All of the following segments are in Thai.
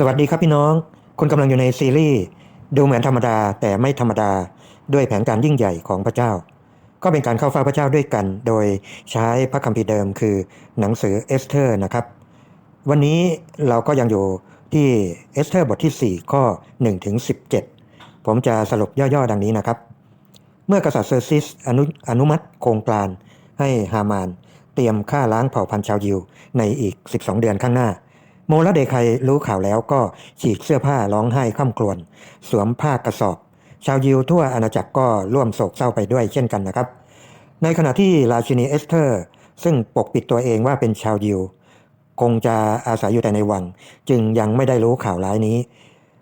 สวัสดีครับพี่น้อง คุณกำลังอยู่ในซีรีส์ดูเหมือนธรรมดาแต่ไม่ธรรมดาด้วยแผนการยิ่งใหญ่ของพระเจ้า ก็เป็นการเข้าเฝ้าพระเจ้าด้วยกัน โดยใช้พระคัมภีร์เดิมคือหนังสือเอสเธอร์นะครับ วันนี้เราก็ยังอยู่ที่เอสเธอร์บทที่ 4 ข้อ1ถึง17 ผมจะสรุปย่อๆดังนี้นะครับ เมื่อกษัตริย์เซอร์ซิสอนุอนุมัติโครงการให้ฮามาน เตรียมฆ่าล้างเผ่าพันธุ์ชาวยิวในอีก 12 เดือนข้างหน้า โมและเดใครรู้ข่าวแล้วก็ฉีกเสื้อผ้าร้องไห้ข้ามกลวน สวมผ้ากระสอบ ชาวยิวทั่วอาณาจักรก็ร่วมโศกเศร้าไปด้วยเช่นกันนะครับ ในขณะที่ราชินีเอสเธอร์ ซึ่งปกปิดตัวเองว่าเป็นชาวยิว คงจะอาศัยอยู่แต่ในวัง จึงยังไม่ได้รู้ข่าวร้ายนี้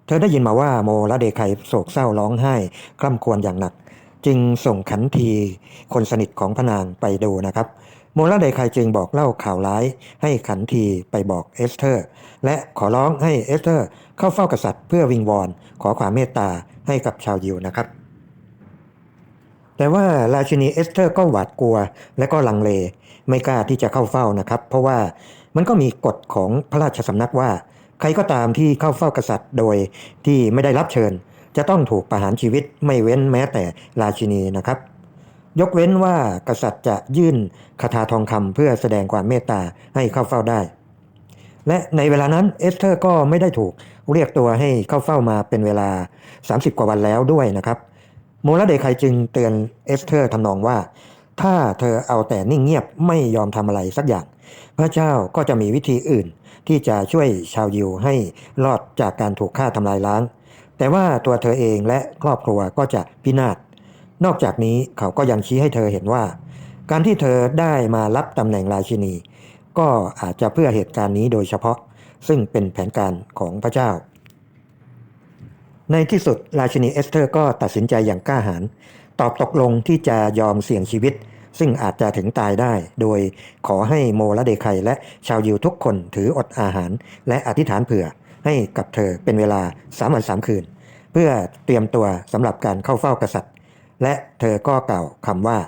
เธอได้ยินมาว่าโมและเดใครโศกเศร้าร้องไห้คร่ำครวญอย่างหนัก จึงส่งขันทีคนสนิทของพระนางไปดูนะครับ โมลาเดใครจึงบอกเล่าข่าวร้ายให้ขันทีไปบอกเอสเธอร์ และขอร้องให้เอสเธอร์เข้าเฝ้ากษัตริย์เพื่อวิงวอนขอความเมตตาให้กับชาวยิวนะครับ แต่ว่าราชินีเอสเธอร์ก็หวาดกลัวและก็ลังเลไม่กล้าที่จะเข้าเฝ้านะครับ เพราะว่ามันก็มีกฎของพระราชสำนักว่า ใครก็ตามที่เข้าเฝ้ากษัตริย์โดยที่ไม่ได้รับเชิญ จะต้องถูกประหารชีวิตไม่เว้นแม้แต่ราชินีนะครับ ยกเว้นว่ากษัตริย์จะยื่นคาถาทองคำเพื่อแสดงความเมตตาให้เข้าเฝ้าได้ และในเวลานั้นเอสเธอร์ก็ไม่ได้ถูกเรียกตัวให้เข้าเฝ้ามาเป็นเวลา 30 กว่าวันแล้วด้วยนะครับโมลาเดใครจึงเตือนเอสเธอร์ทำนองว่า ถ้าเธอเอาแต่นิ่งเงียบไม่ยอมทำอะไรสักอย่าง พระเจ้าก็จะมีวิธีอื่น ที่จะช่วยชาวยิวให้รอดจากการถูกฆ่าทำลายล้าง แต่ว่าตัวเธอเองและครอบครัวก็จะพินาศ นอกจากนี้เขาก็ยังชี้ให้เธอเห็นว่า การที่เธอได้มารับตำแหน่งราชินี ก็อาจจะเพื่อเหตุการณ์นี้โดยเฉพาะ ซึ่งเป็นแผนการของพระเจ้า ในที่สุดราชินีเอสเธอร์ก็ตัดสินใจอย่างกล้าหาญตอบตกลงที่จะยอมเสี่ยงชีวิต ซึ่งอาจจะถึงตายได้ โดยขอให้โมและเดไคและชาวยิวทุกคนถืออดอาหาร และอธิษฐานเผื่อให้กับเธอเป็นเวลาสามวันสามคืน เพื่อเตรียมตัวสำหรับการเข้าเฝ้ากษัตริย์ และเธอก็กล่าวคำว่า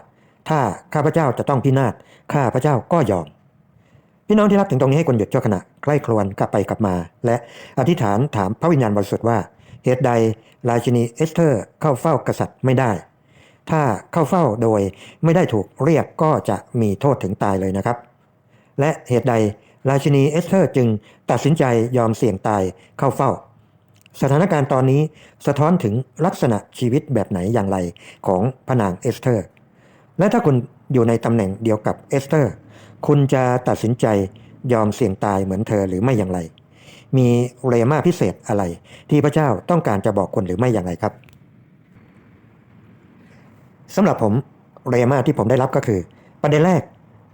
ถ้าข้าพเจ้าจะต้องพินาศข้าพเจ้าก็ยอม พี่น้องที่รักถึงตรงนี้ให้คนหยุดชั่วขณะใกล้ครวนกลับไปกลับมา และอธิษฐานถามพระวิญญาณบริสุทธิ์ว่าเหตุใดราชินีเอสเธอร์เข้าเฝ้ากษัตริย์ไม่ได้ ถ้าเข้าเฝ้าโดยไม่ได้ถูกเรียกก็จะมีโทษถึงตายเลยนะครับ และเหตุใดราชินีเอสเธอร์จึงตัดสินใจยอมเสี่ยงตายเข้าเฝ้า สถานการณ์ตอนนี้สะท้อนถึงลักษณะชีวิตแบบไหนอย่างไรของพนางเอสเธอร์ และถ้าคุณอยู่ในตำแหน่งเดียวกับเอสเธอร์ คุณจะตัดสินใจยอมเสี่ยงตายเหมือนเธอหรือไม่อย่างไร มีเรมาพิเศษอะไร ที่พระเจ้าต้องการจะบอกคนหรือไม่อย่างไรครับสำหรับผมเรมาที่ผมได้รับก็คือ ประเด็นแรก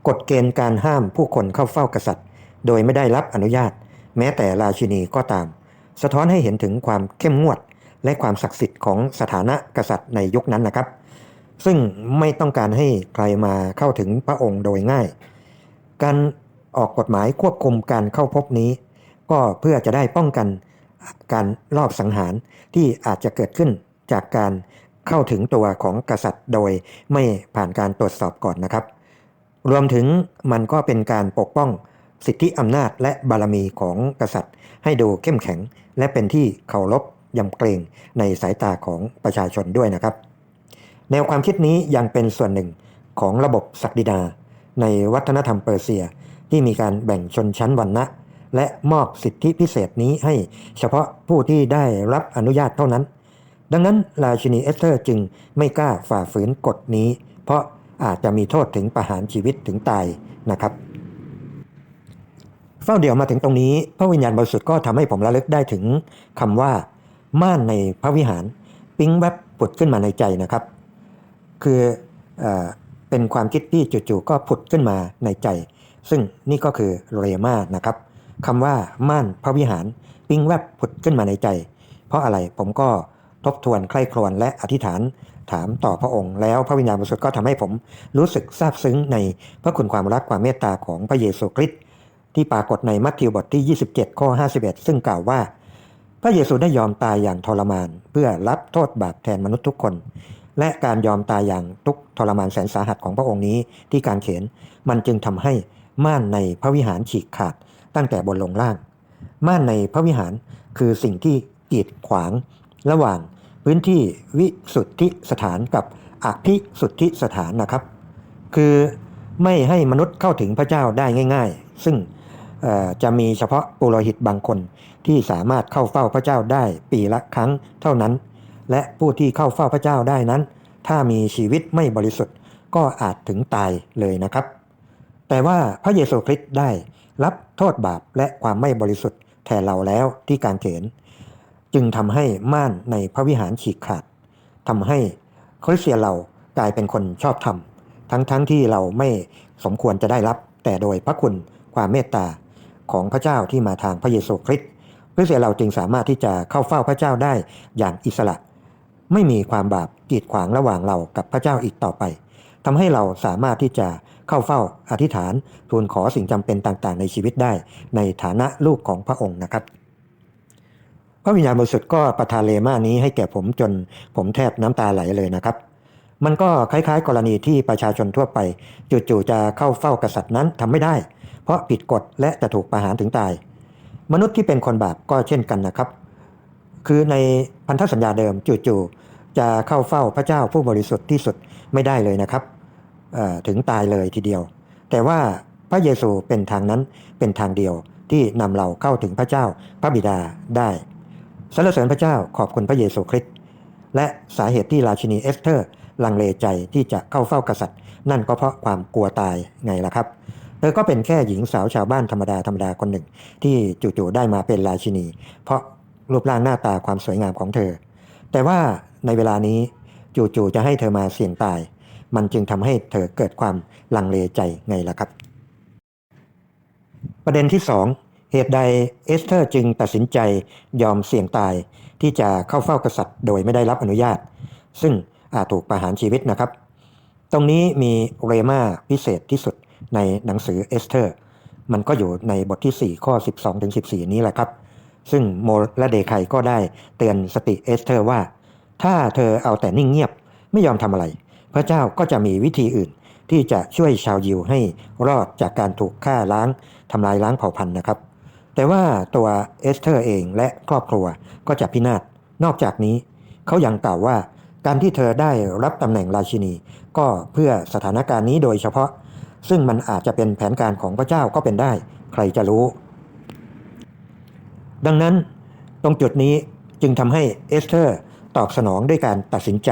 กฎเกณฑ์การห้ามผู้คนเข้าเฝ้ากษัตริย์ โดยไม่ได้รับอนุญาต แม้แต่ราชินีก็ตาม สะท้อนให้เห็นถึงความเข้มงวด และความศักดิ์สิทธิ์ของสถานะกษัตริย์ในยุคนั้นนะครับ ซึ่งไม่ต้องการให้ใครมาเข้าถึงพระองค์โดยง่าย การออกกฎหมายควบคุมการเข้าพบนี้ ก็เพื่อจะได้ป้องกันการลอบสังหารที่อาจจะเกิดขึ้นจากการเข้าถึงตัวของกษัตริย์โดยไม่ผ่านการตรวจสอบก่อนนะครับ รวมถึงมันก็เป็นการปกป้อง สิทธิอำนาจและบารมีของกษัตริย์ ให้ดูเข้มแข็ง และเป็นที่เคารพยำเกรงในสายตาของประชาชนด้วยนะครับ แนวความคิดนี้ยังเป็นส่วนหนึ่งของระบบศักดินา ในวัฒนธรรมเปอร์เซีย ที่มีการแบ่งชนชั้นวรรณะ และมอบสิทธิพิเศษนี้ให้เฉพาะผู้ที่ได้รับอนุญาตเท่านั้น ดังนั้นราชินีเอสเธอร์จึงไม่กล้าฝ่าฝืนกฎนี้ เพราะอาจจะมีโทษถึงประหารชีวิตถึงตายนะครับ เฝ้าเดี่ยวมาถึงตรงนี้ พระวิญญาณบริสุทธิ์ก็ทำให้ผมระลึกได้ถึงคำว่า ม่านในพระวิหาร ปิ๊งแวบผุดขึ้นมาในใจนะครับ คือเอเป็นความคิดที่จู่ๆก็ผุดขึ้นมาในใจ ซึ่งนี่ก็คือเรมานะครับคำว่าม่านพระวิหาร ปิ๊งแวบผุดขึ้นมาในใจ เพราะอะไรผมก็ทบทวนใคร่ครวญและอธิษฐานถามต่อพระองค์ แล้วพระวิญญาณบริสุทธิ์ก็ทำให้ผมรู้สึกซาบซึ้งในพระคุณความรักความเมตตาของพระเยซูคริสต์ ที่ปรากฏในมัทธิวบทที่ 27 ข้อ 51 ซึ่งกล่าวว่า พระเยซูได้ยอมตายอย่างทรมาน เพื่อรับโทษบาปแทนมนุษย์ทุกคน และการยอมตายอย่างทุกทรมานแสนสาหัสของพระองค์นี้ที่การเขียนมันจึงทำให้ม่านในพระวิหารฉีกขาดตั้งแต่บนลงล่าง ม่านในพระวิหารคือสิ่งที่กีดขวาง ระหว่างพื้นที่วิสุทธิสถานกับอภิสุทธิสถานนะครับ คือไม่ให้มนุษย์เข้าถึงพระเจ้าได้ง่าย ๆ ซึ่ง จะมีเฉพาะปุโรหิตบางคนที่สามารถเข้าเฝ้าพระเจ้าได้ปีละครั้งเท่านั้น และผู้ที่เข้าเฝ้าพระเจ้าได้นั้น ถ้ามีชีวิตไม่บริสุทธิ์ก็อาจถึงตายเลยนะครับ แต่ว่าพระเยซูคริสต์ได้รับโทษบาปและความไม่บริสุทธิ์แทนเราแล้วที่การเขน จึงทำให้ม่านในพระวิหารฉีกขาดทำให้คริสเตียนเรากลายเป็นคนชอบธรรมทั้งๆทที่เราไม่สมควรจะได้รับ แต่โดยพระคุณความเมตตา ของพระเจ้าที่มาทางพระเยซูคริสต์คริสเตียนเราจึงสามารถที่จะเข้าเฝ้าพระเจ้าได้อย่างอิสระ ไม่มีความบาปกีดขวางระหว่างเรากับพระเจ้าอีกต่อไปทำให้เราสามารถที่จะเข้าเฝ้าอธิษฐานทูลขอสิ่งจำเป็นต่างๆ ในชีวิตได้ ในฐานะลูกของพระองค์นะครับ พระวิญญาณบริสุทธิ์ก็ประทานเลมานี้ให้แก่ผมจนผมแทบน้ำตาไหลเลยนะครับมันก็คล้ายๆ กรณีที่ประชาชนทั่วไป จู่ๆจะเข้าเฝ้ากษัตริย์นั้นทำไม่ได้ เพราะผิดกฎและจะถูกประหารถึงตาย มนุษย์ที่เป็นคนบาปก็เช่นกันนะครับ คือในพันธสัญญาเดิมจู่ๆจะเข้าเฝ้าพระเจ้าผู้บริสุทธิ์ที่สุดไม่ได้เลยนะครับถึงตายเลยทีเดียว แต่ว่าพระเยซูเป็นทางนั้นเป็นทางเดียวที่นำเราเข้าถึงพระเจ้าพระบิดาได้สรรเสริญพระเจ้าขอบคุณพระเยซูคริสต์และสาเหตุที่ราชินีเอสเธอร์ลังเลใจที่จะเข้าเฝ้ากษัตริย์ นั่นก็เพราะความกลัวตายไงล่ะครับ ธอก็เป็นแค่หญิงสาวชาวบ้านธรรมดาธรรมดาคนหนึ่ง ที่จู่ๆได้มาเป็นราชินี เพราะรูปร่างหน้าตาความสวยงามของเธอ แต่ว่าในเวลานี้จู่ๆจะให้เธอมาเสี่ยงตาย มันจึงทำให้เธอเกิดความลังเลใจไงล่ะครับ ประเด็นที่สองเหตุใดเอสเธอร์จึงตัดสินใจยอมเสี่ยงตายที่จะเข้าเฝ้ากษัตริย์โดยไม่ได้รับอนุญาต ซึ่งอาจถูกประหารชีวิตนะครับ ตรงนี้มีเรมาพิเศษที่สุด ในหนังสือเอสเธอร์ มันก็อยู่ในบทที่ 4 ข้อ 12ถึง14 นี้แหละครับ ซึ่งโมและเดไคก็ได้เตือนสติเอสเธอร์ว่า ถ้าเธอเอาแต่นิ่งเงียบไม่ยอมทำอะไร พระเจ้าก็จะมีวิธีอื่นที่จะช่วยชาวยิวให้รอดจากการถูกฆ่าล้างทำลายล้างเผ่าพันธุ์นะครับ แต่ว่าตัวเอสเธอร์เองและครอบครัวก็จะพินาศนอกจากนี้เขายังกล่าวว่าการที่เธอได้รับตำแหน่งราชินี ก็เพื่อสถานการณ์นี้โดยเฉพาะ ซึ่งมันอาจจะเป็นแผนการของพระเจ้าก็เป็นได้ ใครจะรู้ ดังนั้นตรงจุดนี้จึงทำให้เอสเธอร์ตอบสนองด้วยการตัดสินใจ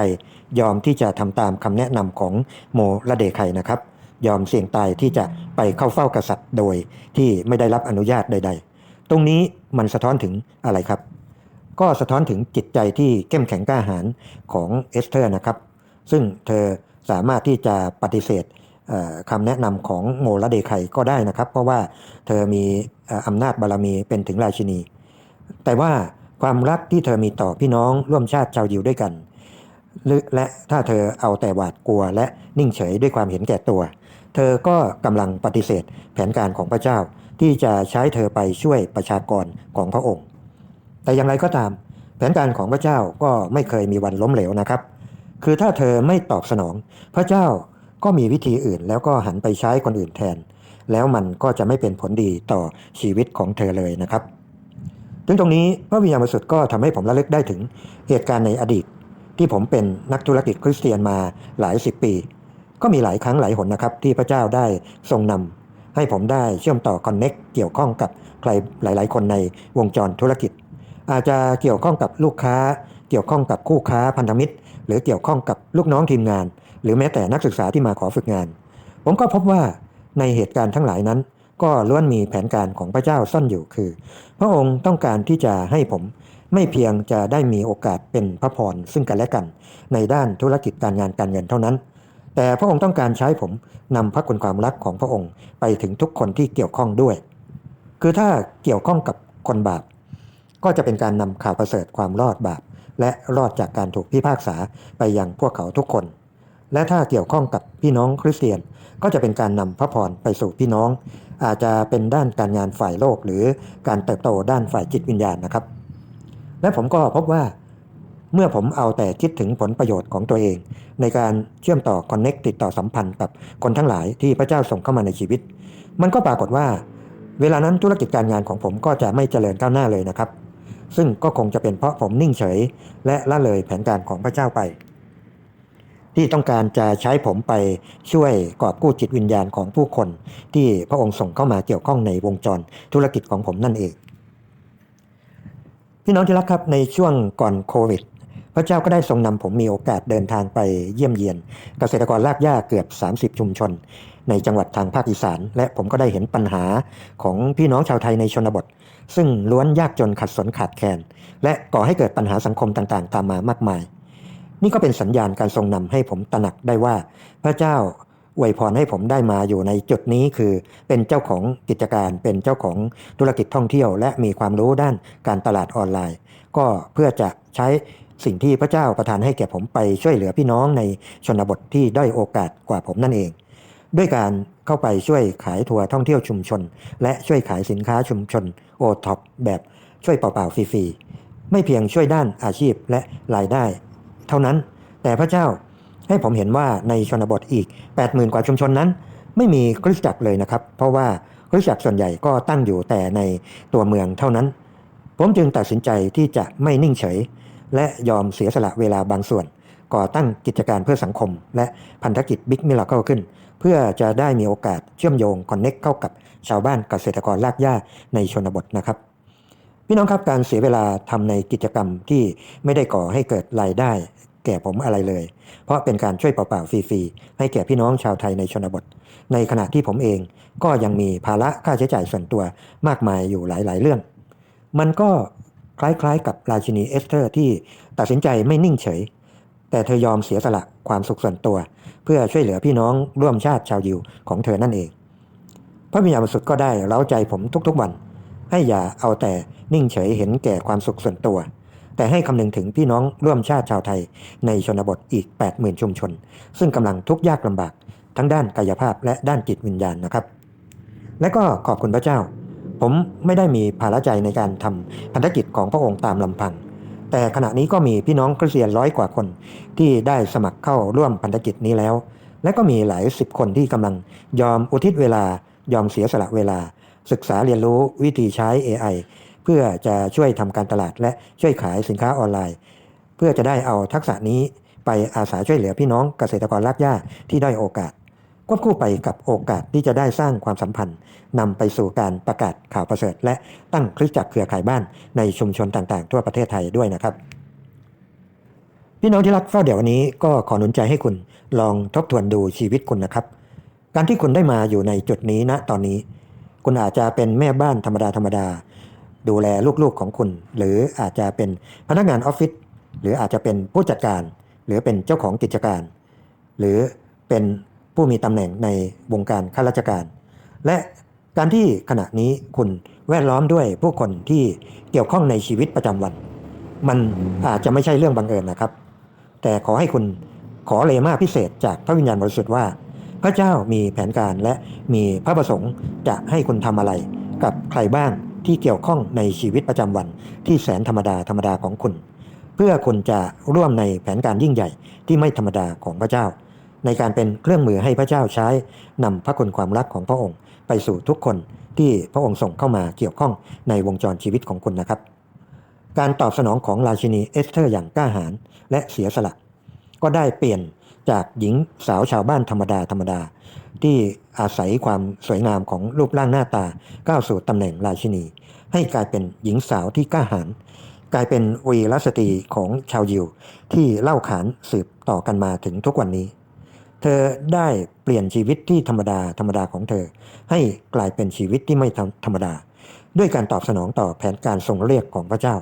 ยอมที่จะทำตามคำแนะนำของโมละเดไคนะครับ ยอมเสี่ยงตายที่จะไปเข้าเฝ้ากษัตริย์โดยที่ไม่ได้รับอนุญาตใด ๆ ตรงนี้มันสะท้อนถึงอะไรครับ ก็สะท้อนถึงจิตใจที่เข้มแข็งกล้าหาญของเอสเธอร์นะครับ ซึ่งเธอสามารถที่จะปฏิเสธ คำแนะนำของโมละเดไคก็ได้นะครับ เพราะว่าเธอมีอำนาจบารมีเป็นถึงราชินี แต่ว่าความรักที่เธอมีต่อพี่น้องร่วมชาติชาวยิวด้วยกัน และถ้าเธอเอาแต่หวาดกลัวและนิ่งเฉยด้วยความเห็นแก่ตัว เธอก็กำลังปฏิเสธแผนการของพระเจ้าที่จะใช้เธอไปช่วยประชากรของพระองค์ แต่อย่างไรก็ตาม แผนการของพระเจ้าก็ไม่เคยมีวันล้มเหลวนะครับ คือถ้าเธอไม่ตอบสนอง พระเจ้า ก็มีวิธีอื่นแล้วก็หันไปใช้คนอื่นแทน แล้วมันก็จะไม่เป็นผลดีต่อชีวิตของเธอเลยนะครับถึงตรงนี้พระวิญญาณบริสุทธิ์ก็ทำให้ผมระลึกได้ถึงเหตุการณ์ในอดีต ที่ผมเป็นนักธุรกิจคริสเตียนมาหลายสิบปี ก็มีหลายครั้งหลายหนนะครับ ที่พระเจ้าได้ทรงนำให้ผมได้เชื่อมต่อคอนเน็กเกี่ยวข้องกับใครหลาย ๆ คนในวงจรธุรกิจ อาจจะเกี่ยวข้องกับลูกค้า เกี่ยวข้องกับคู่ค้าพันธมิตร หรือเกี่ยวข้องกับลูกน้องทีมงาน หรือแม้แต่นักศึกษาที่มาขอฝึกงาน ผมก็พบว่าในเหตุการณ์ทั้งหลายนั้น ก็ล้วนมีแผนการของพระเจ้าซ่อนอยู่คือ พระองค์ต้องการที่จะให้ผมไม่เพียงจะได้มีโอกาสเป็นพระพรซึ่งกันและกัน ในด้านธุรกิจการงานการเงินเท่านั้น แต่พระองค์ต้องการใช้ผมนำพระคุณความรักของพระองค์ไปถึงทุกคนที่เกี่ยวข้องด้วย คือถ้าเกี่ยวข้องกับคนบาป ก็จะเป็นการนำข่าวประเสริฐความรอดบาป และรอดจากการถูกพิพากษาไปยังพวกเขาทุกคน และถ้าเกี่ยวข้องกับพี่น้องคริสเตียน ก็จะเป็นการนำพระพรไปสู่พี่น้อง อาจจะเป็นด้านการงานฝ่ายโลกหรือการเติบโตด้านฝ่ายจิตวิญญาณนะครับ และผมก็พบว่าเมื่อผมเอาแต่คิดถึงผลประโยชน์ของตัวเอง ในการเชื่อมต่อคอนเน็กติดต่อสัมพันธ์กับคนทั้งหลายที่พระเจ้าส่งเข้ามาในชีวิต มันก็ปรากฏว่า เวลานั้นธุรกิจการงานของผมก็จะไม่เจริญก้าวหน้าเลยนะครับ ซึ่งก็คงจะเป็นเพราะผมนิ่งเฉย และละเลยแผนการของพระเจ้าไป ที่ต้องการจะใช้ผมไปช่วยกอบกู้จิตวิญญาณของผู้คน ที่พระองค์ส่งเข้ามาเกี่ยวข้องในวงจรธุรกิจของผมนั่นเอง พี่น้องที่รักครับในช่วงก่อนโควิด พระเจ้าก็ได้ทรงนำผมมีโอกาสเดินทางไปเยี่ยมเยียน เกษตรกรลากหญ้าเกือบ 30 ชุมชน ในจังหวัดทางภาคอีสาน และผมก็ได้เห็นปัญหาของพี่น้องชาวไทยในชนบท ซึ่งล้วนยากจนขัดสนขาดแคลนและก่อให้เกิดปัญหาสังคมต่างๆ ตามมามากมาย นี่ก็เป็นสัญญาณการทรงนำให้ผมตระหนักได้ว่า พระเจ้าอวยพรให้ผมได้มาอยู่ในจุดนี้คือเป็นเจ้าของกิจการ เป็นเจ้าของธุรกิจท่องเที่ยว และมีความรู้ด้านการตลาดออนไลน์ ก็เพื่อจะใช้สิ่งที่พระเจ้าประทานให้แก่ผมไปช่วยเหลือพี่น้องในชนบทที่ด้อยโอกาสกว่าผมนั่นเอง ด้วยการเข้าไปช่วยขายทัวร์ท่องเที่ยวชุมชน และช่วยขายสินค้าชุมชนโอท็อปแบบช่วยเปล่าๆฟรีๆไม่เพียงช่วยด้านอาชีพและรายได้ เท่านั้น แต่พระเจ้าให้ผมเห็นว่าในชนบทอีก 80,000 กว่าชุมชนนั้น ไม่มีคริสตจักรเลยนะครับ เพราะว่าคริสตจักรส่วนใหญ่ก็ตั้งอยู่แต่ในตัวเมืองเท่านั้น ผมจึงตัดสินใจที่จะไม่นิ่งเฉย และยอมเสียสละเวลาบางส่วน ก่อตั้งกิจการเพื่อสังคม และพันธกิจบิ๊กมิล a เคิลขึ้น เพื่อจะได้มีโอกาสเชื่อมโยงคอนเน็กเข้ากับชาวบ้านเกษตรกรลากหญ้าในชนบทนะครับ พี่น้องครับการเสียเวลาทำในกิจกรรมที่ไม่ได้ก่อให้เกิดรายได้ แก่ผมอะไรเลย เพราะเป็นการช่วยเปล่าๆฟรีๆให้แก่พี่น้องชาวไทยในชนบท ในขณะที่ผมเองก็ยังมีภาระค่าใช้จ่ายส่วนตัวมากมายอยู่หลายๆเรื่อง มันก็คล้ายๆ กับราชินีเอสเธอร์ที่ตัดสินใจไม่นิ่งเฉย แต่เธอยอมเสียสละความสุขส่วนตัว เพื่อช่วยเหลือพี่น้องร่วมชาติชาวยิวของเธอนั่นเอง พระวิญญาณบริสุทธิ์ก็ได้เร้าใจผมทุกๆวัน ให้อย่าเอาแต่นิ่งเฉยเห็นแก่ความสุขส่วนตัว แต่ให้คำนึงถึงพี่น้องร่วมชาติชาวไทยในชนบทอีก 80,000 ชุมชน ซึ่งกำลังทุกข์ยากลำบากทั้งด้านกายภาพและด้านจิตวิญญาณนะครับ และก็ขอบคุณพระเจ้า ผมไม่ได้มีภาระใจในการทำพันธกิจของพระองค์ตามลำพัง แต่ขณะนี้ก็มีพี่น้องคริสเตียนร้อยกว่าคน ที่ได้สมัครเข้าร่วมพันธกิจนี้แล้ว และก็มีหลายสิบคนที่กำลังยอมอุทิศเวลายอมเสียสละเวลา ศึกษาเรียนรู้วิธีใช้ AI เพื่อจะช่วยทำการตลาดและช่วยขายสินค้าออนไลน์ เพื่อจะได้เอาทักษะนี้ไปอาสาช่วยเหลือพี่น้องเกษตรกรรากหญ้าที่ได้อยโอกาส ควบคู่ไปกับโอกาสที่จะได้สร้างความสัมพันธ์นำไปสู่การประกาศข่าวประเสริฐ และตั้งคริสตจักรเครือข่ายบ้านในชุมชนต่างๆ ทั่วประเทศไทยด้วยนะครับ พี่น้องที่รักเฝ้าเดี๋ยววันนี้ก็ขอหนุนใจให้คุณลองทบทวนดูชีวิตคุณนะครับ การที่คุณได้มาอยู่ในจุดนี้ณตอนนี้ คุณอาจจะเป็นแม่บ้านธรรมดาธรรมดา ดูแลลูกๆของคุณ หรืออาจจะเป็นพนักงานออฟฟิศหรืออาจจะเป็นผู้จัดการ หรือเป็นเจ้าของกิจการ หรือเป็นผู้มีตำแหน่งในวงการข้าราชการ และการที่ขณะนี้คุณแวดล้อมด้วยผู้คนที่เกี่ยวข้องในชีวิตประจำวัน มันอาจจะไม่ใช่เรื่องบังเอิญนะครับ แต่ขอให้คุณขอเลมาพิเศษจากพระวิญญาณบริสุทธิ์ว่า พระเจ้ามีแผนการและมีพระประสงค์จะให้คุณทำอะไร กับใครบ้างที่เกี่ยวข้องในชีวิตประจำวันที่แสนธรรมดาธรรมดาของคุณ เพื่อคุณจะร่วมในแผนการยิ่งใหญ่ที่ไม่ธรรมดาของพระเจ้า ในการเป็นเครื่องมือให้พระเจ้าใช้นำพระคุณความรักของพระองค์ ไปสู่ทุกคนที่พระองค์ส่งเข้ามาเกี่ยวข้องในวงจรชีวิตของคุณนะครับ การตอบสนองของราชินีเอสเธอร์อย่างกล้าหาญและเสียสละ ก็ได้เปลี่ยน จากหญิงสาวชาวบ้านธรรมดาธรรมดา ที่อาศัยความสวยงามของรูปร่างหน้าตาก้าวสู่ตำแหน่งราชินี ให้กลายเป็นหญิงสาวที่กล้าหาญกลายเป็นวีรสตรีของชาวยิว ที่เล่าขานสืบต่อกันมาถึงทุกวันนี้ เธอได้เปลี่ยนชีวิตที่ธรรมดาธรรมดาของเธอ ให้กลายเป็นชีวิตที่ไม่ธรรมดา ด้วยการตอบสนองต่อแผนการทรงเรียกของพระเจ้า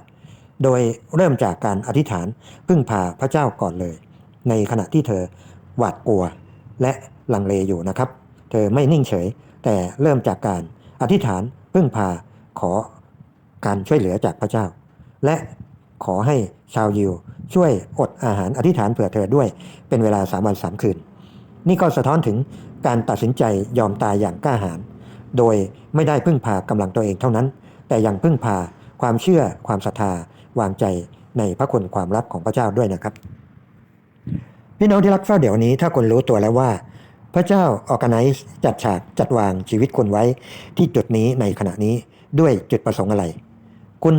โดยเริ่มจากการอธิษฐานพึ่งพาพระเจ้าก่อนเลย ในขณะที่เธอหวาดกลัวและลังเลอยู่นะครับ เธอไม่นิ่งเฉย แต่เริ่มจากการอธิษฐานพึ่งพาขอการช่วยเหลือจากพระเจ้า และขอให้ชาวยิวช่วยอดอาหารอธิษฐานเผื่อเธอด้วยเป็นเวลาสามวันสามคืน นี่ก็สะท้อนถึงการตัดสินใจยอมตายอย่างกล้าหาญโดยไม่ได้พึ่งพากำลังตัวเองเท่านั้น แต่ยังพึ่งพาความเชื่อความศรัทธาวางใจในพระคุณความรักของพระเจ้าด้วยนะครับ พี่น้องที่รักเฝ้าเดี๋ยวนี้ถ้าคุณรู้ตัวแล้วว่า พระเจ้าออกไนซ์จัดฉากจัดวางชีวิตคุณไว้ที่จุดนี้ในขณะนี้ด้วยจุดประสงค์อะไร คุณ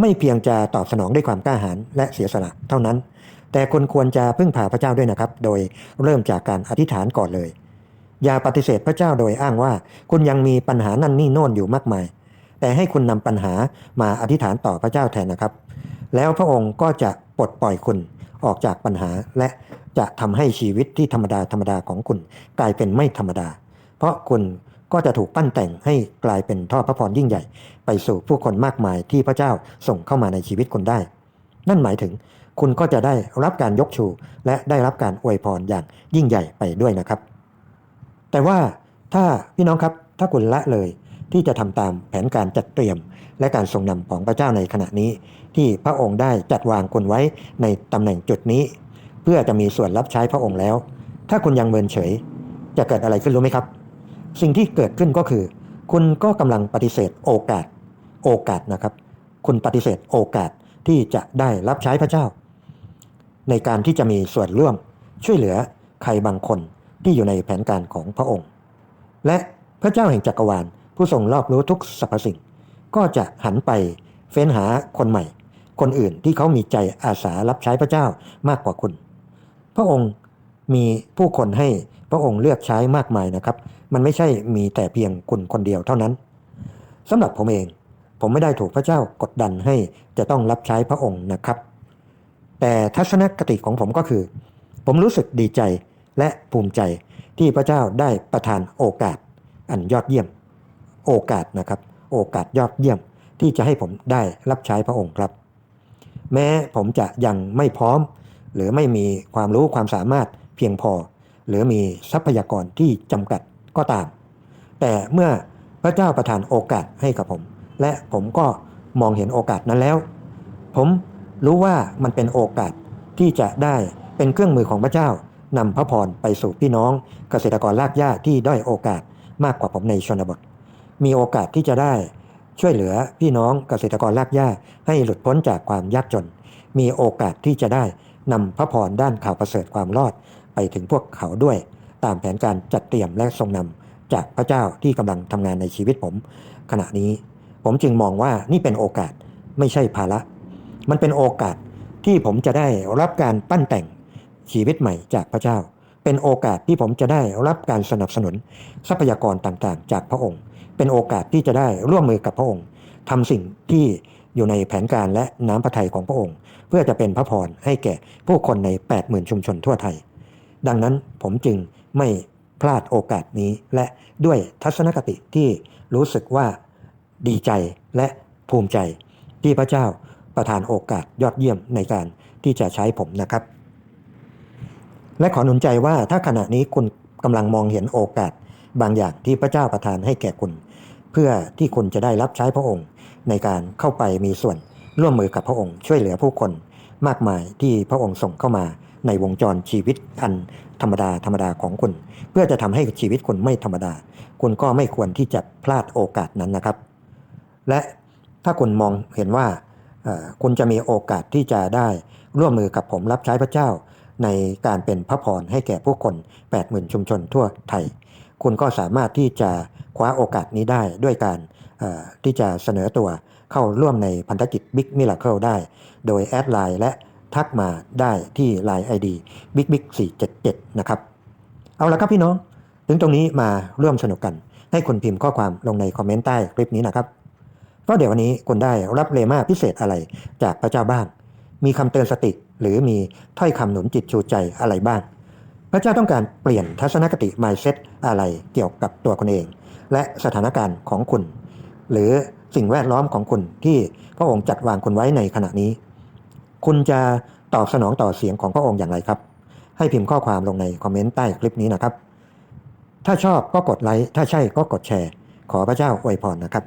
ไม่เพียงจะตอบสนองด้วยความกล้าหาญและเสียสละเท่านั้น แต่คุณควรจะพึ่งพาพระเจ้าด้วยนะครับ โดยเริ่มจากการอธิษฐานก่อนเลย อย่าปฏิเสธพระเจ้าโดยอ้างว่า คุณยังมีปัญหานั่นนี่โน่นอยู่มากมาย แต่ให้คุณนำปัญหามาอธิษฐานต่อพระเจ้าแทนนะครับ แล้วพระองค์ก็จะปลดปล่อยคุณ ออกจากปัญหา และจะทำให้ชีวิตที่ธรรมดาธรรมดาของคุณกลายเป็นไม่ธรรมดา เพราะคุณก็จะถูกปั้นแต่งให้กลายเป็นท่อพระพรยิ่งใหญ่ ไปสู่ผู้คนมากมายที่พระเจ้าส่งเข้ามาในชีวิตคุณได้ นั่นหมายถึงคุณก็จะได้รับการยกชู และได้รับการอวยพรอย่างยิ่งใหญ่ไปด้วยนะครับ แต่ว่าถ้าพี่น้องครับถ้าคุณละเลยที่จะทำตามแผนการจัดเตรียม และการทรงนำของพระเจ้าในขณะนี้ ที่พระองค์ได้จัดวางคุณไว้ในตำแหน่งจุดนี้ เพื่อจะมีส่วนรับใช้พระองค์แล้ว ถ้าคุณยังเมินเฉย จะเกิดอะไรขึ้นรู้ไหมครับ สิ่งที่เกิดขึ้นก็คือ คุณก็กำลังปฏิเสธโอกาส โอกาสนะครับ คุณปฏิเสธโอกาสที่จะได้รับใช้พระเจ้า ในการที่จะมีส่วนร่วมช่วยเหลือใครบางคนที่อยู่ในแผนการของพระองค์ และพระเจ้าแห่งจักรวาลผู้ทรงรอบรู้ทุกสรรพสิ่ง ก็จะหันไปเฟ้นหาคนใหม่ คนอื่นที่เขามีใจอาสารับใช้พระเจ้ามากกว่าคุณ พระองค์มีผู้คนให้พระองค์เลือกใช้มากมายนะครับ มันไม่ใช่มีแต่เพียงคุณคนเดียวเท่านั้นสำหรับผมเอง ผมไม่ได้ถูกพระเจ้ากดดันให้จะต้องรับใช้พระองค์นะครับ แต่ทัศนคติของผมก็คือ ผมรู้สึกดีใจและภูมิใจที่พระเจ้าได้ประทานโอกาสอันยอดเยี่ยม โอกาสนะครับ โอกาสยอดเยี่ยมที่จะให้ผมได้รับใช้พระองค์ครับ แม้ผมจะยังไม่พร้อม หรือไม่มีความรู้ความสามารถเพียงพอ หรือมีทรัพยากรที่จำกัดก็ตาม แต่เมื่อพระเจ้าประทานโอกาสให้กับผม และผมก็มองเห็นโอกาสนั้นแล้ว ผมรู้ว่ามันเป็นโอกาสที่จะได้เป็นเครื่องมือของพระเจ้านำพระพรไปสู่พี่น้องเกษตรกรลากหญ้าที่ด้อยโอกาสมากกว่าผมในชนบท มีโอกาสที่จะได้ ช่วยเหลือพี่น้องเกษตรกรลากหญ้าให้หลุดพ้นจากความยากจน มีโอกาสที่จะได้นำพระพรด้านข่าวประเสริฐความรอดไปถึงพวกเขาด้วย ตามแผนการจัดเตรียมและทรงนำจากพระเจ้าที่กำลังทำงานในชีวิตผม ขณะนี้ ผมจึงมองว่านี่เป็นโอกาสไม่ใช่ภาระ มันเป็นโอกาสที่ผมจะได้รับการปั้นแต่งชีวิตใหม่จากพระเจ้า เป็นโอกาสที่ผมจะได้รับการสนับสนุนทรัพยากรต่างๆ จากพระองค์ เป็นโอกาสที่จะได้ร่วมมือกับพระองค์ทำสิ่งที่อยู่ในแผนการและน้ำพระทัยของพระองค์ เพื่อจะเป็นพระพรให้แก่ผู้คนใน 80,000 ชุมชนทั่วไทย ดังนั้นผมจึงไม่พลาดโอกาสนี้และด้วยทัศนคติที่รู้สึกว่าดีใจและภูมิใจที่พระเจ้าประทานโอกาสยอดเยี่ยมในการที่จะใช้ผมนะครับ และขอหนุนใจว่าถ้าขณะนี้คุณกำลังมองเห็นโอกาส บางอย่างที่พระเจ้าประทานให้แก่คุณ เพื่อที่คุณจะได้รับใช้พระองค์ ในการเข้าไปมีส่วนร่วมมือกับพระองค์ช่วยเหลือผู้คน มากมายที่พระองค์ส่งเข้ามาในวงจรชีวิตอันธรรมดาธรรมดาของคุณ เพื่อจะทำให้ชีวิตคุณไม่ธรรมดา คุณก็ไม่ควรที่จะพลาดโอกาสนั้นนะครับ และถ้าคุณมองเห็นว่าคุณจะมีโอกาสที่จะได้ร่วมมือกับผมรับใช้พระเจ้า ในการเป็นพระพรให้แก่ผู้คน 80,000 ชุมชนทั่วไทย คุณก็สามารถที่จะคว้าโอกาสนี้ได้ด้วยการที่จะเสนอตัวเข้าร่วมในพันธกิจ Big Miracle ได้ โดยแอดไลน์และทักมาได้ที่ Line ID Big Big 477 นะครับ เอาละครับพี่น้อง ถึงตรงนี้มาร่วมสนุกกัน ให้คุณพิมพ์ข้อความลงในคอมเมนต์ใต้คลิปนี้นะครับเพราะเดี๋ยววันนี้คุณได้รับเลมาพิเศษอะไรจากพระเจ้าบ้าง มีคำเตือนสติ หรือมีถ้อยคำหนุนจิตชูใจอะไรบ้าง พระเจ้าต้องการเปลี่ยนทัศนคติ mindset อะไรเกี่ยวกับตัวคุณเอง และสถานการณ์ของคุณ หรือสิ่งแวดล้อมของคุณที่พระองค์จัดวางคุณไว้ในขณะนี้ คุณจะตอบสนองต่อเสียงของพระองค์อย่างไรครับ ให้พิมพ์ข้อความลงในคอมเมนต์ใต้คลิปนี้นะครับ ถ้าชอบก็กดไลค์ ถ้าใช่ก็กดแชร์ ขอพระเจ้าอวยพรนะครับ